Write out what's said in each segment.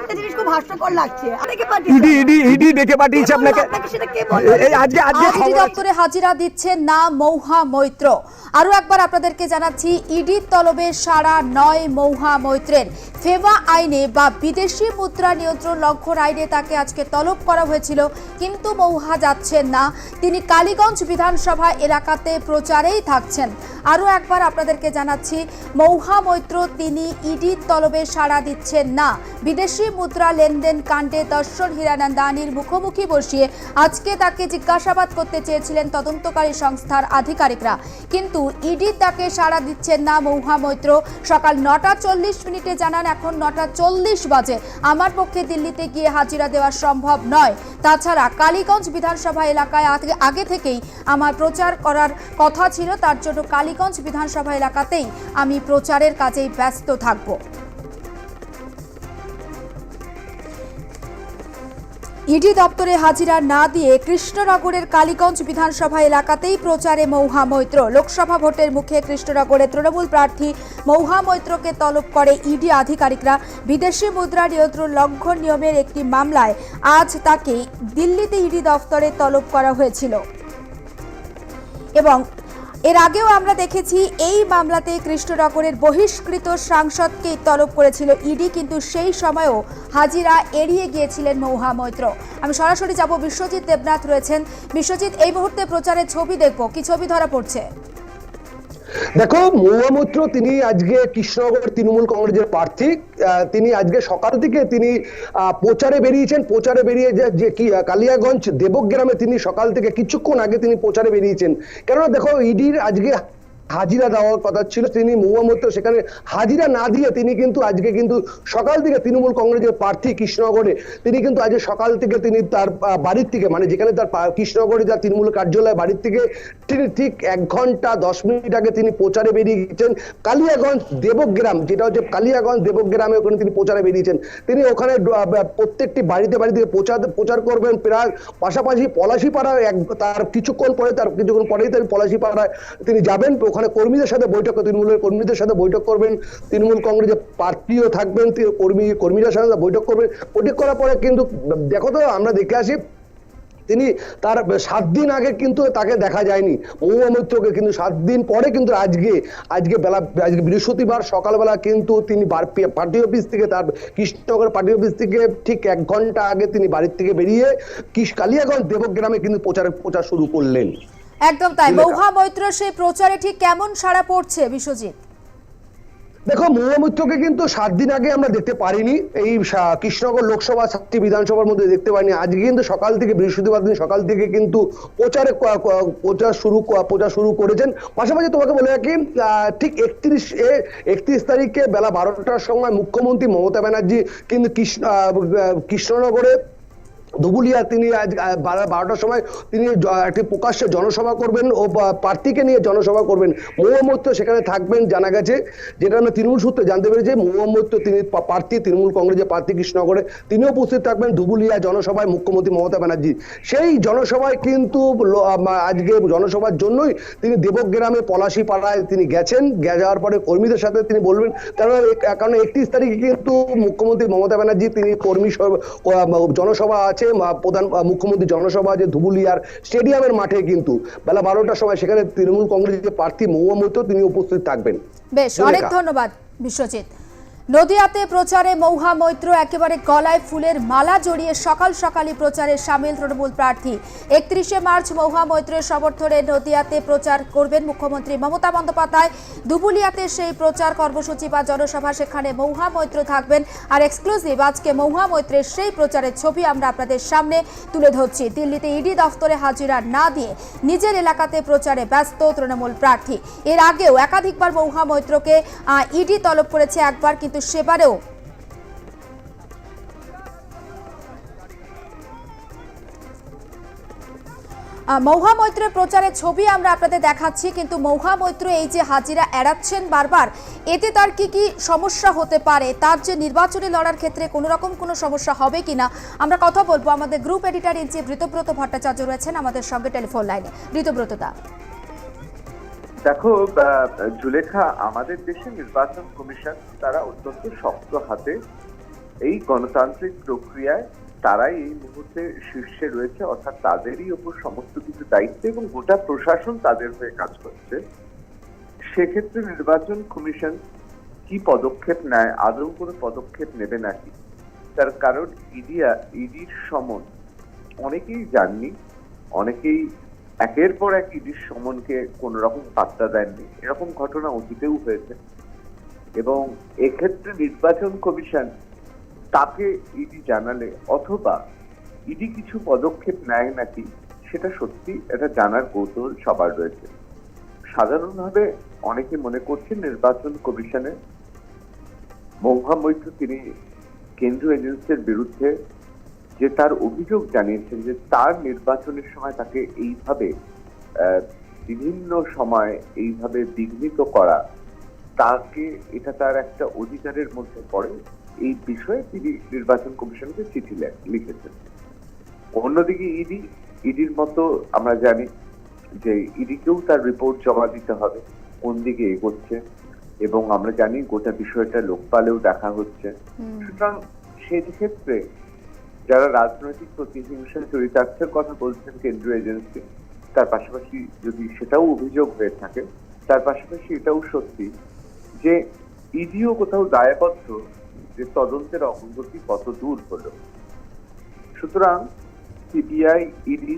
আমার একটা জিনিস খুব হাস্যকর লাগছে। অনেকে ইডি ইডি ইডি ডেকে পাঠিয়েছে আপনাকে। আপনাকে সেটা কে বলল? এই আজকে আজকে আজ ইডি খবর আছে। দপ্তরে হাজিরা দিচ্ছে না মৌহা মৈত্র। আরও একবার আপনাদেরকে জানাচ্ছি ইডির তলবে সারা নয় মৌহা মৈত্রের। ফেবা আইনে বা বিদেশি মুদ্রা নিয়ন্ত্রণ লঙ্ঘন আইনে তাকে আজকে তলব করা হয়েছিল কিন্তু মৌহা যাচ্ছেন না। তিনি কালীগঞ্জ বিধানসভা এলাকাতে প্রচারেই থাকছেন। আরও একবার আপনাদেরকে জানাচ্ছি মৌহা মৈত্র তিনি ইডির তলবে সাড়া দিচ্ছেন না। বিদেশি মুদ্রা লেনদেন কাণ্ডে দর্শন হিরানন্দানির মুখোমুখি বসিয়ে আজকে তাকে জিজ্ঞাসাবাদ করতে চেয়েছিলেন তদন্তকারী সংস্থার আধিকারিকরা। কিন্তু ইডি তাকে সাড়া দিচ্ছেন না মৌহা মৈত্র। সকাল নটা চল্লিশ মিনিটে জানান, এখন নটা চল্লিশ বাজে। আমার পক্ষে দিল্লিতে গিয়ে হাজিরা দেওয়া সম্ভব নয়। তাছাড়া কালীগঞ্জ বিধানসভা এলাকায় আগে- আগে থেকেই আমার প্রচার করার কথা ছিল। তার জন্য কালীগঞ্জ বিধানসভা এলাকাতেই আমি প্রচারের কাজেই ব্যস্ত থাকব। ইডি দপ্তরে হাজিরা না দিয়ে কৃষ্ণনগরের কালীগঞ্জ বিধানসভা এলাকাতেই প্রচারে মৌহা মৈত্র। লোকসভা ভোটের মুখে কৃষ্ণনগরে তৃণমূল প্রার্থী মৌহা মৈত্রকে তলব করে ইডি আধিকারিকরা। বিদেশি মুদ্রা নিয়ন্ত্রণ লঙ্ঘন নিয়মের একটি মামলায় আজ তাকে দিল্লিতে ইডি দপ্তরে তলব করা হয়েছিল। এবং এর আগেও আমরা দেখেছি এই মামলাতে কৃষ্ণনগরের বহিষ্কৃত সাংসদকে তলব করেছিল ইডি, কিন্তু সেই সময়ও হাজিরা এড়িয়ে গিয়েছিলেন মৌহা মৈত্র। আমি সরাসরি যাব, বিশ্বজিৎ দেবনাথ রয়েছেন। বিশ্বজিৎ, এই মুহূর্তে প্রচারের ছবি দেখব। কি ছবি ধরা পড়ছে? দেখো মৌয়ামূত্র তিনি আজকে কৃষ্ণনগর তৃণমূল কংগ্রেসের প্রার্থী। তিনি আজকে সকাল থেকে তিনি প্রচারে বেরিয়েছেন। প্রচারে বেরিয়ে যে- কি কালিয়াগঞ্জ দেবগ্রামে তিনি সকাল থেকে কিছুক্ষণ আগে তিনি প্রচারে বেরিয়েছেন। কেননা দেখো, ইডির আজকে হাজিরা দেওয়ার কথা ছিল, তিনি মৌয়ামূত্র সেখানে হাজিরা না দিয়ে তিনি কিন্তু আজকে কিন্তু সকাল থেকে তৃণমূল কংগ্রেসের প্রার্থী কৃষ্ণনগরে, তিনি কিন্তু আজকে সকাল থেকে তিনি তার বাড়ির থেকে মানে যেখানে তার কৃষ্ণনগরে যা তৃণমূল কার্যালয় বাড়ির থেকে তিনি ঠিক এক ঘণ্টা দশ মিনিট আগে তিনি প্রচারে বেরিয়ে গেছেন কালিয়াগঞ্জ দেবগ্রাম, যেটা হচ্ছে কালিয়াগঞ্জ দেবগ্রামে ওখানে তিনি প্রচারে বেরিয়েছেন। তিনি ওখানে প্রত্যেকটি বাড়িতে বাড়িতে প্রচার প্রচার করবেন, প্রায় পাশাপাশি পলাশিপাড়া এক, তার কিছুক্ষণ পরে, তার কিছুক্ষণ পরেই তিনি পলাশিপাড়ায় তিনি যাবেন, ওখানে কর্মীদের সাথে বৈঠক তৃণমূলের কর্মীদের সাথে বৈঠক করবেন, তৃণমূল কংগ্রেসের প্রার্থীও থাকবেন কর্মী কর্মীদের সাথে বৈঠক করবেন। বৈঠক করার পরে কিন্তু, দেখো তো, আমরা দেখে আসি, তিনি তার সাত দিন আগে কিন্তু তাকে দেখা যায়নি। মহুয়া মৈত্রকে কিন্তু সাত দিন পরে কিন্তু আজকে আজকে বেলা, আজকে বৃহস্পতিবার সকালবেলা কিন্তু তিনি পার্টি অফিস থেকে তার কৃষ্ণনগর পার্টি অফিস থেকে ঠিক এক ঘণ্টা আগে তিনি বাড়ির থেকে বেরিয়ে কিস, কালিয়াগঞ্জ দেবগ্রামে কিন্তু প্রচার প্রচার শুরু করলেন। একদম তাই। মৌহা মৈত্র সেই প্রচারে ঠিক কেমন সাড়া পড়ছে বিশ্বজিৎ? দেখো মৌমিত্রকে কিন্তু সাত দিন আগে আমরা দেখতে পারিনি। এই কৃষ্ণনগর লোকসভা সাতটি বিধানসভার মধ্যে দেখতে পারিনি। আজকে কিন্তু সকাল থেকে বৃহস্পতিবার দিন সকাল থেকে কিন্তু প্রচারে প্রচার শুরু প্রচার শুরু করেছেন। পাশাপাশি তোমাকে বলে রাখি আহ, ঠিক একত্রিশ এ একত্রিশ তারিখে বেলা বারোটার সময় মুখ্যমন্ত্রী মমতা ব্যানার্জি কিন্তু কৃষ্ণ কৃষ্ণনগরে ধুবুলিয়া তিনি আজ বারো- বারোটার সময় তিনি একটি প্রকাশ্যে জনসভা করবেন ও প্রার্থীকে নিয়ে জনসভা করবেন। মৌমত্য সেখানে থাকবেন জানা গেছে। যেটা আমরা তৃণমূল সূত্রে জানতে পেরেছি মৌমত্য তিনি প্রার্থী, তৃণমূল কংগ্রেসের প্রার্থী কৃষ্ণনগরে। তিনিও উপস্থিত থাকবেন ধুবুলিয়া জনসভায় মুখ্যমন্ত্রী মমতা ব্যানার্জি। সেই জনসভায় কিন্তু আজকে জনসভার জন্যই তিনি দেবগ্রামে পলাশি পাড়ায় তিনি গেছেন। যাওয়ার পরে কর্মীদের সাথে তিনি বলবেন কারণ কারণ একত্রিশ তারিখে কিন্তু মুখ্যমন্ত্রী মমতা ব্যানার্জি, তিনি কর্মী সভা- জনসভা আছে। মা- প্রধান মুখ্যমন্ত্রী জনসভা যে ধুবুলিয়ার স্টেডিয়ামের মাঠে কিন্তু। বেলা বারোটার সময় সেখানে তৃণমূল কংগ্রেসের প্রার্থী মহুয়া মৈত্র তিনি উপস্থিত থাকবেন। বেশ অনেক ধন্যবাদ বিশ্বজিৎ। নদিয়াতে প্রচারে মৌহা মৈত্র, একেবারে গলায় ফুলের মালা জড়িয়ে সকাল সকালই প্রচারে সামিল তৃণমূল প্রার্থী। একত্রিশে মার্চ মৌহা মৈত্রের সমর্থনে নদিয়াতে প্রচার করবেন মুখ্যমন্ত্রী মমতা বন্দ্যোপাধ্যায়। দুবুলিয়াতে সেই প্রচার কর্মসূচি বা জনসভা সেখানে মৌহা মৈত্র থাকবেন। আর এক্সক্লুসিভ আজকে মৌহা মৈত্রের সেই প্রচারের ছবি আমরা আপনাদের সামনে তুলে ধরছি। দিল্লিতে ইডি দফতরে হাজিরা না দিয়ে নিজের এলাকাতে প্রচারে ব্যস্ত তৃণমূল প্রার্থী। এর আগেও একাধিকবার মৌহা মৈত্রকে ইডি তলব করেছে একবার, কিন্তু সেবারেও। মৌহা মৈত্রের প্রচারের ছবি আমরা আপনাদের দেখাচ্ছি, কিন্তু মৌহা মৈত্র এই যে হাজিরা এড়াচ্ছেন বারবার, এতে তার কি কি সমস্যা হতে পারে? তার যে নির্বাচনী লড়ার ক্ষেত্রে কোনো রকম কোনো সমস্যা হবে কিনা? আমরা কথা বলব। আমাদের group editor in chief Ritabrata Bhattacharya রয়েছেন আমাদের সঙ্গে টেলিফোন লাইনে। ঋতব্রত দা দেখো জুলেখা আমাদের দেশে নির্বাচন কমিশন তারা অত্যন্ত শক্ত হাতে এই গণতান্ত্রিক প্রক্রিয়ায় তারাই এই মুহূর্তে শীর্ষে রয়েছে, অর্থাৎ তাদেরই ওপর সমস্ত কিছু দায়িত্ব এবং গোটা প্রশাসন তাদের হয়ে কাজ করছে। সেক্ষেত্রে নির্বাচন কমিশন কি পদক্ষেপ নেয়, আদৌ কোনো পদক্ষেপ নেবে নাকি? তার কারণ ইডিয়া, ইডির সমন, অনেকেই জাননি, অনেকেই একের পর এক ইডির সমনকে কোন রকম পাত্তা দেননি। এরকম ঘটনা অতীতেও হয়েছে। এবং এক্ষেত্রে নির্বাচন কমিশন তাকে ইডি জানালে, অথবা ইডি কিছু পদক্ষেপ নেয় নাকি, সেটা সত্যি এটা জানার কৌতূহল সবার রয়েছে। সাধারণভাবে অনেকে মনে করছেন নির্বাচন কমিশনে মহুয়া মৈত্র তিনি কেন্দ্রীয় এজেন্সির বিরুদ্ধে যে তার অভিযোগ জানিয়েছেন যে তার নির্বাচনের সময় তাকে এইভাবে বিভিন্ন সময় এইভাবে বিঘ্নিত করা তাকে এটা তার একটা অধিকারের মধ্যে পড়ে এই বিষয়ে তিনি নির্বাচন কমিশনকে চিঠি লিখেছেন। অন্যদিকে ইডি ইডির মতো আমরা জানি যে ইডিকেও তার রিপোর্ট জমা দিতে হবে কোন দিকে এগোচ্ছে এবং আমরা জানি গোটা বিষয়টা লোকপালেও দেখা হচ্ছে। সুতরাং সেক্ষেত্রে যারা রাজনৈতিক প্রতিহিংসা চরিতার্থের কথা বলছেন কেন্দ্রীয় এজেন্সি, তার পাশাপাশি যদি সেটাও অভিযোগ হয়ে থাকে, তার পাশাপাশি এটাও সত্যি যে ইডিও কোথাও দায়বদ্ধ যে তদন্তের অগ্রগতি কত দূর হলো। সুতরাং সিবিআই, ইডি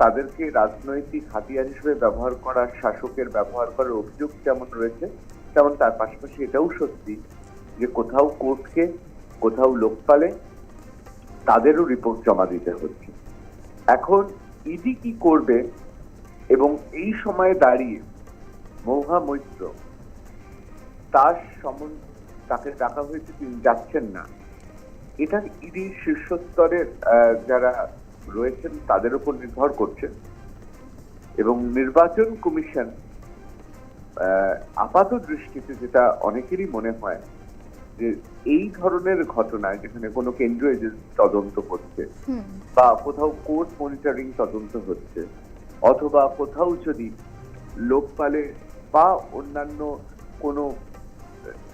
তাদেরকে রাজনৈতিক হাতিয়ার হিসেবে ব্যবহার করার শাসকের ব্যবহার করার অভিযোগ যেমন রয়েছে, তেমন তার পাশাপাশি এটাও সত্যি যে কোথাও কোর্টকে, কোথাও লোকপালে তাদেরও রিপোর্ট জমা দিতে হচ্ছে। এখন ইডি কি করবে এবং এই সময়ে দাঁড়িয়ে মৌহা মৈত্র তার সমন তাকে ডাকা হয়েছে তিনি যাচ্ছেন না। এটা ইডি শীর্ষস্তরের যারা রয়েছেন তাদের উপর নির্ভর করছে এবং নির্বাচন কমিশন আপাত দৃষ্টিতে যেটা অনেকেরই মনে হয় যে এই ধরনের ঘটনা যেখানে কোনো কেন্দ্রীয় এজেন্সি তদন্ত করছে বা কোথাও কোর্ট মনিটরিং তদন্ত হচ্ছে অথবা কোথাও যদি লোকপালে বা অন্যান্য কোনো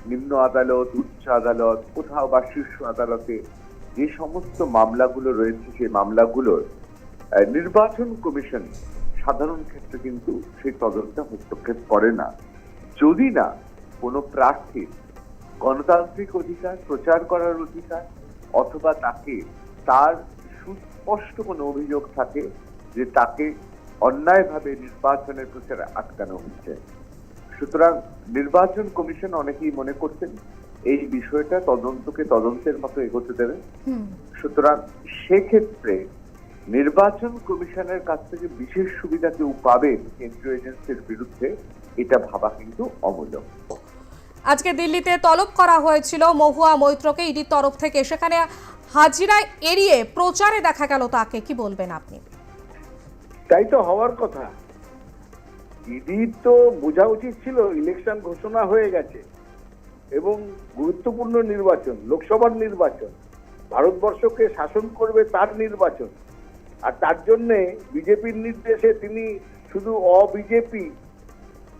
নিম্ন আদালত উচ্চ আদালত কোথাও বা শীর্ষ আদালতে যে সমস্ত মামলাগুলো রয়েছে সেই মামলাগুলোর নির্বাচন কমিশন সাধারণ ক্ষেত্রে কিন্তু সেই তদন্তে হস্তক্ষেপ করে না। যদি না কোনো প্রার্থীর গণতান্ত্রিক অধিকার প্রচার করার অধিকার অথবা তাকে তার সুস্পষ্ট কোনো অভিযোগ থাকে যে তাকে অন্যায়ভাবে নির্বাচনের প্রচারে আটকানো হচ্ছে। সুতরাং নির্বাচন কমিশন অনেকেই মনে করছেন এই বিষয়টা তদন্তকে তদন্তের মতো এগোতে দেবে। সুতরাং সেক্ষেত্রে নির্বাচন কমিশনের কাছ থেকে বিশেষ সুবিধা কেউ পাবেন কেন্দ্রীয় এজেন্সির বিরুদ্ধে এটা ভাবা কিন্তু অমূলক আজকে দিল্লিতে তলব করা হয়েছিল মহুয়া মৈত্রকে ইডির তরফ থেকে। সেখানে হাজিরা এড়িয়ে প্রচারে দেখা গেল তাকে। কি বলবেন আপনি? তাই তো হওয়ার কথা। ইডির তো বোঝা উচিত ছিল ইলেকশন ঘোষণা হয়ে গেছে এবং গুরুত্বপূর্ণ নির্বাচন, লোকসভার নির্বাচন, ভারতবর্ষকে শাসন করবে তার নির্বাচন। আর তার জন্যে বিজেপির নির্দেশে তিনি শুধু অবিজেপি,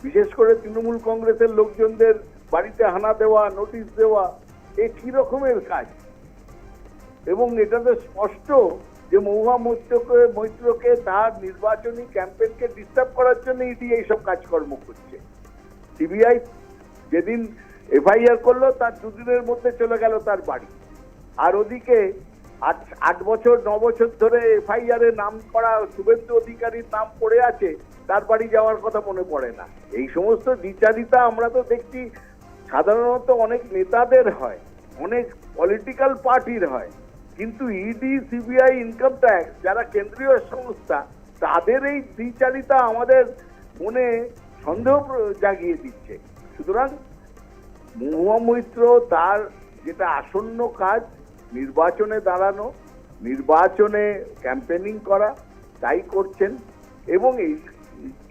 বিশেষ করে তৃণমূল কংগ্রেসের লোকজনদের বাড়িতে হানা দেওয়া নোটিশ দেওয়া, এ কি রকমের কাজ? এবং এটা তো স্পষ্ট যে মহুয়া মৈত্রকে মৈত্রকে তার নির্বাচনী ক্যাম্পেনকে ডিস্টার্ব করার জন্য ইডি এইসব কাজকর্ম করছে। সিবিআই যেদিন এফআইআর করল, তার দুদিনের মধ্যে চলে গেল তার বাড়ি। আর ওদিকে আট আট বছর, ন বছর ধরে এফআইআর এ নাম করা শুভেন্দু অধিকারীর নাম পড়ে আছে, তার বাড়ি যাওয়ার কথা মনে পড়ে না। এই সমস্ত দ্বিচারিতা আমরা তো দেখছি সাধারণত অনেক নেতাদের হয়, অনেক পলিটিক্যাল পার্টির হয়, কিন্তু ইডি সিবিআই ইনকাম ট্যাক্স যারা কেন্দ্রীয় সংস্থা, তাদের এই দ্বিচারিতা আমাদের মনে সন্দেহ জাগিয়ে দিচ্ছে। সুতরাং মহুয়া মৈত্র তার যেটা আসন্ন কাজ, নির্বাচনে দাঁড়ানো, নির্বাচনে ক্যাম্পেনিং করা, তাই করছেন এবং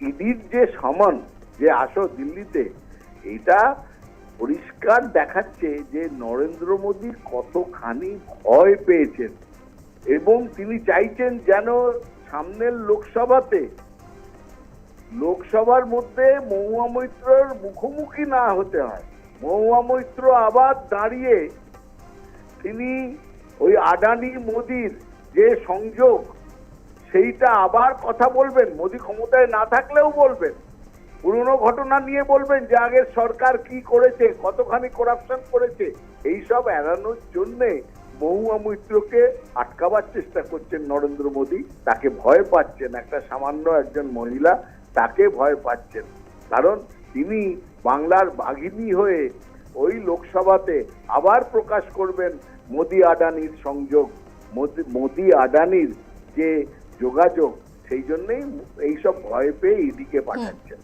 ইডির যে সমান, যে আসো দিল্লিতে এটা পরিষ্কার দেখাচ্ছে যে নরেন্দ্র মোদী কতখানি ভয় পেয়েছেন। এবং তিনি চাইছেন যেন সামনের লোকসভাতে, লোকসভার মধ্যে মহুয়া মৈত্রর মুখোমুখি না হতে হয়। মহুয়া মৈত্র আবার দাঁড়িয়ে তিনি ওই আদানি মোদির যে সংযোগ, সেইটা আবার কথা বলবেন। মোদি ক্ষমতায় না থাকলেও বলবেন। পুরনো ঘটনা নিয়ে বলবেন যে আগের সরকার কি করেছে, কতখানি করাপশন করেছে, এইসব এড়ানোর জন্যে মহুয়া মৈত্রকে আটকাবার চেষ্টা করছেন নরেন্দ্র মোদী। তাকে ভয় পাচ্ছেন, একটা সামান্য একজন মহিলা তাকে ভয় পাচ্ছেন। কারণ তিনি বাংলার বাঘিনী হয়ে ওই লোকসভাতে আবার প্রকাশ করবেন মোদি আদানির সংযোগ, মোদি আদানির যে যোগাযোগ, সেই জন্যেই এইসব ভয় পেয়ে ইডিকে পাঠাচ্ছেন।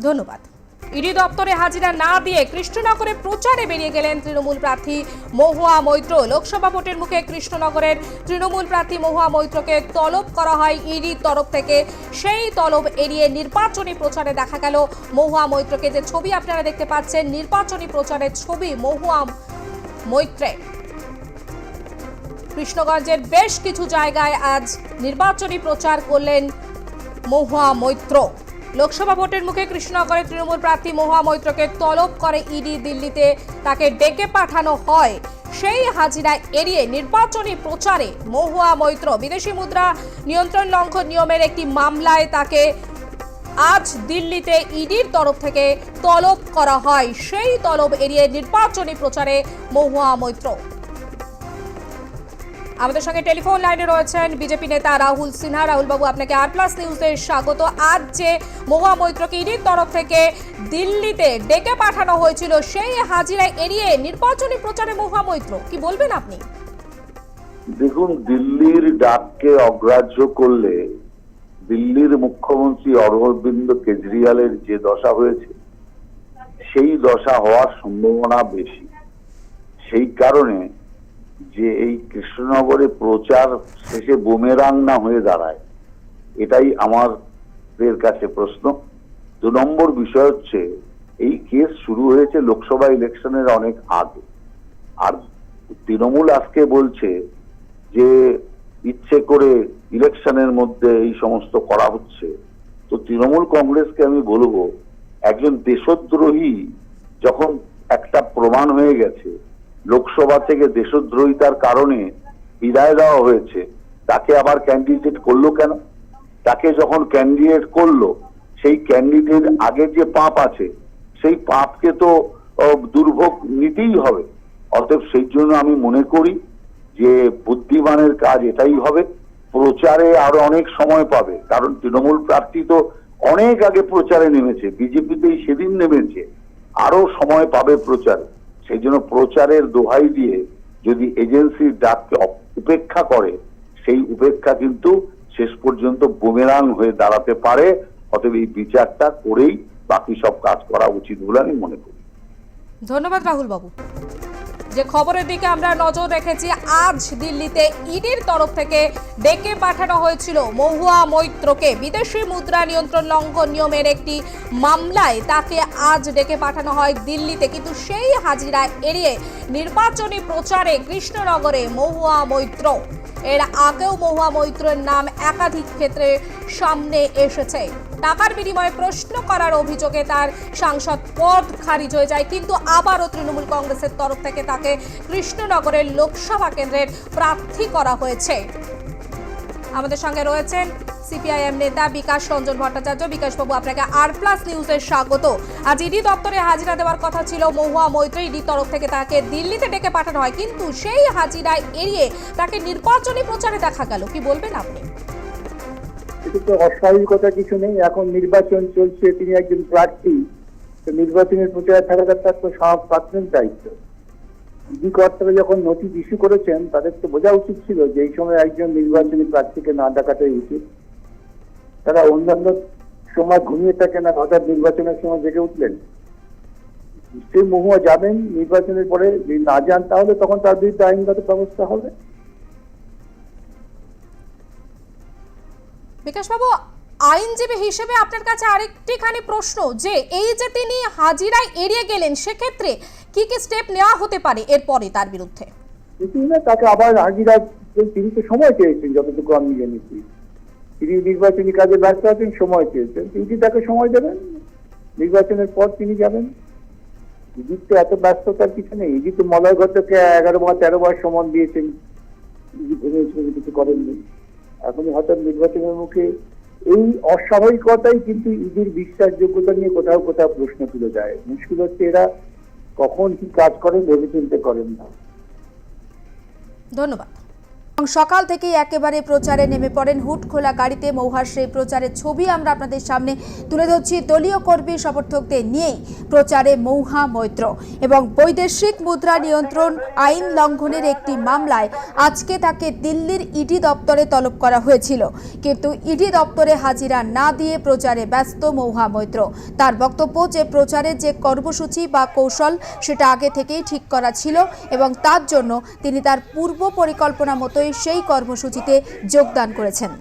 ধন্যবাদ। ইডি দপ্তরে হাজিরা না দিয়ে কৃষ্ণনগরে প্রচারে বেরিয়ে গেলেন তৃণমূল প্রার্থী মহুয়া মৈত্র। লোকসভা ভোটের মুখে কৃষ্ণনগরের তৃণমূল প্রার্থী মহুয়া মৈত্রকে তলব করা হয় ইডির তরফ থেকে। সেই তলব এড়িয়ে নির্বাচনী প্রচারে দেখা গেল মহুয়া মৈত্রকে। যে ছবি আপনারা দেখতে পাচ্ছেন, নির্বাচনী প্রচারের ছবি মহুয়া মৈত্রের কৃষ্ণগঞ্জের বেশ কিছু জায়গায় আজ নির্বাচনী প্রচার করলেন মহুয়া মৈত্র। লোকসভা ভোটের মুখে কৃষ্ণনগরের তৃণমূল প্রার্থী মহুয়া মৈত্রকে তলব করে ইডি দিল্লিতে তাকে ডেকে পাঠানো হয়। সেই হাজিরা এড়িয়ে নির্বাচনী প্রচারে মহুয়া মৈত্র বিদেশি মুদ্রা নিয়ন্ত্রণ লঙ্ঘন নিয়মের একটি মামলায় তাকে আজ দিল্লিতে ইডির তরফ থেকে তলব করা হয়। সেই তলব এড়িয়ে নির্বাচনী প্রচারে মহুয়া মৈত্র। আমাদের সঙ্গে টেলিফোন লাইনে রয়েছেন বিজেপি নেতা রাহুল সিনহা। রাহুল বাবু আপনাকে আর প্লাস নিউজে স্বাগত। আজ যে মহুয়া মৈত্রকে ইডির তরফ থেকে দিল্লিতে ডেকে পাঠানো হয়েছিল, সেই হাজিরা এড়িয়ে নির্বাচনী প্রচারে মহুয়া মৈত্র, কি বলবেন আপনি? দেখুন, দিল্লির ডাককে অগ্রাহ্য করলে দিল্লির মুখ্যমন্ত্রী অরবিন্দ কেজরিওয়ালের যে দশা হয়েছে, সেই দশা হওয়ার সম্ভাবনা বেশি। সেই কারণে যে এই কৃষ্ণনগরে প্রচার শেষে বুমেরাং না হয়ে দাঁড়ায়, এটাই আমাদের কাছে প্রশ্ন। দু নম্বর বিষয় হচ্ছে, এই কেস শুরু হয়েছে লোকসভা ইলেকশনের অনেক আগে। আর তৃণমূল আজকে বলছে যে ইচ্ছে করে ইলেকশনের মধ্যে এই সমস্ত করা হচ্ছে। তো তৃণমূল কংগ্রেসকে আমি বলব, একজন দেশদ্রোহী যখন একটা প্রমাণ হয়ে গেছে লোকসভা থেকে দেশদ্রোহিতার কারণে বিদায় দেওয়া হয়েছে, তাকে আবার ক্যান্ডিডেট করল কেন? তাকে যখন ক্যান্ডিডেট করল, সেই ক্যান্ডিডেট আগের যে পাপ আছে, সেই পাপকে তো দুর্ভোগ নিতেই হবে। অতএব সেই জন্য আমি মনে করি যে বুদ্ধিমানের কাজ এটাই হবে। প্রচারে আরও অনেক সময় পাবে, কারণ তৃণমূল প্রার্থী তো অনেক আগে প্রচারে নেমেছে, বিজেপিতেই সেদিন নেমেছে, আরও সময় পাবে প্রচারে। সেই জন্য প্রচারের দোহাই দিয়ে যদি এজেন্সির ডাককে উপেক্ষা করে, সেই উপেক্ষা কিন্তু শেষ পর্যন্ত বুমেরাং হয়ে দাঁড়াতে পারে। অতএব এই বিচারটা করেই বাকি সব কাজ করা উচিত বলে আমি মনে করি। ধন্যবাদ রাহুল বাবু যে খবরের দিকে আমরা নজর রেখেছি, আজ দিল্লিতে ইডির তরফ থেকে ডেকে পাঠানো হয়েছিল মহুয়া মৈত্রকে। বিদেশি মুদ্রা নিয়ন্ত্রণ লঙ্ঘন নিয়মের একটি মামলায় তাকে আজ ডেকে পাঠানো হয় দিল্লিতে। কিন্তু সেই হাজিরা এড়িয়ে নির্বাচনী প্রচারে কৃষ্ণনগরে মহুয়া মৈত্র। এর আগেও মহুয়া মৈত্রের নাম একাধিক ক্ষেত্রে সামনে এসেছে। টাকার বিনিময়ে প্রশ্ন করার অভিযোগে তার সাংসদ পদ খারিজ হয়ে যায়। কিন্তু আবারও তৃণমূল কংগ্রেসের তরফ থেকে তাকে কৃষ্ণনগরের লোকসভা কেন্দ্রের প্রার্থী করা হয়েছে। আমাদের সঙ্গে রয়েছেন সিপিআইএম নেতা বিকাশ রঞ্জন ভট্টাচার্য। বিকাশ বিকাশবাবু আপনাকে আর প্লাস নিউজের স্বাগত। আজ ইডি দপ্তরে হাজিরা দেওয়ার কথা ছিল। মহুয়া মৈত্র ইডির তরফ থেকে তাকে দিল্লিতে ডেকে পাঠানো হয়। কিন্তু সেই হাজিরায় এড়িয়ে তাকে নির্বাচনী প্রচারে দেখা গেল। কি বলবেন আপনি? এতে তো অস্বাভাবিকতা কিছু নেই। এখন নির্বাচন চলছে, তিনি একজন প্রার্থী। তো নির্বাচনের প্রচারে থাকাটা তার তো সব প্রাথমিক দায়িত্ব। ইডি কর্তারা যখন নোটিশ ইস্যু করেছেন, তাদের তো বোঝা উচিত ছিল যে এই সময় একজন নির্বাচনী প্রার্থীকে না ডাকাটাই উচিত। তারা অন্যান্য সময় ঘুমিয়ে থাকেন আর হঠাৎ নির্বাচনের সময় জেগে উঠলেন। নিশ্চয়ই মহুয়া যাবেন নির্বাচনের পরে, যদি না যান তাহলে তখন তার বিরুদ্ধে আইনগত ব্যবস্থা হবে। বিকাশবাবু, আইনজীবী হিসেবে আপনার কাছে আরেকটিখানি প্রশ্ন যে, এই যে তিনি হাজিরায় এড়িয়ে গেলেন, সেক্ষেত্রে কি কি স্টেপ নেওয়া হতে পারে এরপরে তার বিরুদ্ধে? তাকে আবার হাজিরা তিনি তো সময় চেয়েছেন, যতটুকু আমি জেনেছি। তিনি নির্বাচনী কাজে ব্যস্ত আছেন, সময় চেয়েছেন। তিনি কি তাকে সময় দেবেন? নির্বাচনের পর তিনি যাবেন? ইডির তো এত ব্যস্ততার কিছু নেই। ইডি তো মলয় ঘটককে এগারো বার তেরো বার সমান দিয়েছেন। ইডি ভেবেছিল কিছু করেননি। এখন হঠাৎ নির্বাচনের মুখে, এই অস্বাভাবিকতাই কিন্তু ইডির বিশ্বাসযোগ্যতা নিয়ে কোথাও কোথাও প্রশ্ন তুলে যায় মুশকিল হচ্ছে এরা কখন কি কাজ করেন ভেবে চিন্তে করেন না। ধন্যবাদ। সকাল থেকেই একেবারে প্রচারে নেমে পড়েন। হুট খোলা গাড়িতে মৌহার সেই প্রচারের ছবি আমরা আপনাদের সামনে তুলে ধরছি। দলীয় কর্মী সমর্থকদের নিয়েই প্রচারে মৌহা মৈত্র এবং বৈদেশিক মুদ্রা নিয়ন্ত্রণ আইন লঙ্ঘনের একটি মামলায় আজকে তাকে দিল্লির ইডি দপ্তরে তলব করা হয়েছিল। কিন্তু ইডি দপ্তরে হাজিরা না দিয়ে প্রচারে ব্যস্ত মৌহা মৈত্র। তার বক্তব্য যে প্রচারের যে কর্মসূচি বা কৌশল সেটা আগে থেকেই ঠিক করা ছিল এবং তার জন্য তিনি তার পূর্ব পরিকল্পনা মতোই সেই কর্মসূচিতে যোগদান করেছেন।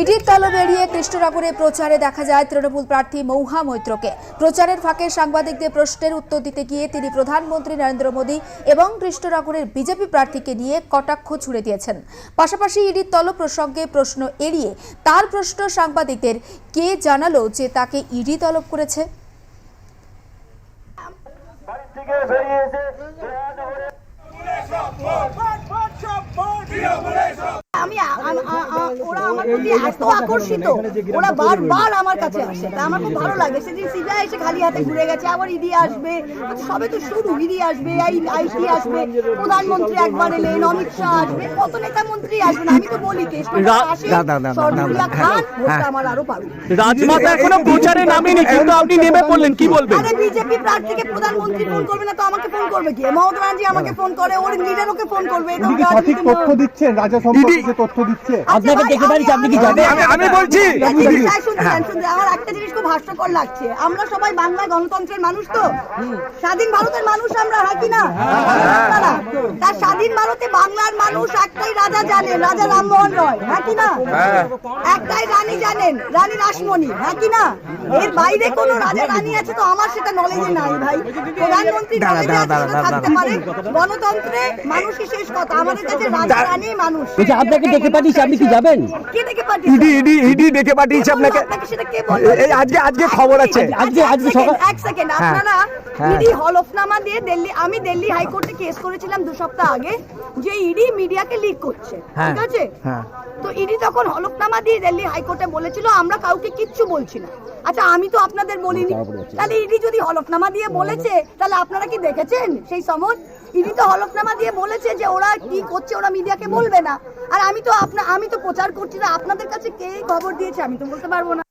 ইডির তলব এড়িয়ে কৃষ্ণনগরে প্রচারে দেখা যায় তৃণমূল প্রার্থী মৌহা মৈত্রকে। প্রচারের ফাঁকে সাংবাদিকদের প্রশ্নের উত্তর দিতে গিয়ে তিনি প্রধানমন্ত্রী নরেন্দ্র মোদী এবং কৃষ্ণনগরের বিজেপি প্রার্থীকে নিয়ে কটাক্ষ ছুড়ে দিয়েছেন। পাশাপাশি ইডির তলব প্রসঙ্গে প্রশ্ন এড়িয়ে তার প্রশ্ন সাংবাদিকদের কে জানালো যে তাকে ইডি তলব করেছে? আমি প্রতি এত আকর্ষিত। ওরা বারবার আমার কাছে আসে তা আমার খুব ভালো লাগে। সেদিন সিবিআই এসে খালি হাতে ঘুরে গেছে আবার ইডি আসবে। সবে তো শুরু ইডি আসবে আইটি আসবে প্রধানমন্ত্রী একবার এলেন অমিত শাহ আসবে কত নেতা মন্ত্রী আসবেন আমি তো বলি রাজমাতা এখনও প্রচারে নামেনি কিন্তু আপনি নেমে পড়লেন কি বলবেন? আরে বিজেপি প্রার্থীকে প্রধানমন্ত্রী ফোন করবে না তো আমাকে ফোন করবে কি? মমতা ব্যানার্জি আমাকে ফোন করে ওর লিডার ওকে ফোন করবে এটা সঠিক তথ্য। দিচ্ছেন রাজা সম্পর্কে তথ্য দিচ্ছে। আচ্ছা বলছি। দেখি, দেখি, হ্যাঁ, শুনতে চান, শুনতে চান। আমার একটা জিনিস খুব হাস্যকর লাগছে। আমরা সবাই বাংলা গণতন্ত্রের মানুষ তো। স্বাধীন ভারতের মানুষ আমরা হ্যাঁ কি না? তার স্বাধীন ভারতে বাংলার মানুষ একটাই রাজা জানেন রাজা রামমোহন রয় হ্যাঁ কি না? একটাই রানী জানেন রানী রাসমণি হ্যাঁ কি না? এর বাইরে কোনো রাজা রানী আছে তো আমার সেটা নলেজে নাই ভাই। প্রধানমন্ত্রী knowledge থাকতে পারে। গণতন্ত্রে মানুষই শেষ কথা। আমাদের কাছে রাজা রানী মানুষ। আপনাকে ডেকে পাঠিয়েছি আপনি কি যাবেন? কে? ইডি ইডি ইডি ডেকে পাঠিয়েছে আপনাকে। আপনাকে সেটা কে বলল? এই আজকে আজকে খবর আছে। আজকে- আজকে সকাল- এক সেকেন্ড আপনারা ইডি হলফনামা দিয়ে দিল্লি আমি দিল্লি হাইকোর্টে কেস করেছিলাম দু সপ্তাহ আগে যে ইডি মিডিয়াকে লিক করছে ঠিক আছে? তো ইডি তখন হলফনামা দিয়ে দিল্লি হাইকোর্টে বলেছিল আমরা কাউকে কিচ্ছু বলছি না। আচ্ছা আমি তো আপনাদের বলিনি। তাহলে ইডি যদি হলফনামা দিয়ে বলেছে তাহলে আপনারা কি দেখেছেন সেই সময়? ইডি তো হলফনামা দিয়ে বলেছে যে ওরা কি করছে, ওরা মিডিয়াকে বলবে না। আর আমি তো আপনা আমি তো প্রচার করছি না। আপনাদের কাছে কে খবর দিয়েছে আমি তো বলতে পারব না।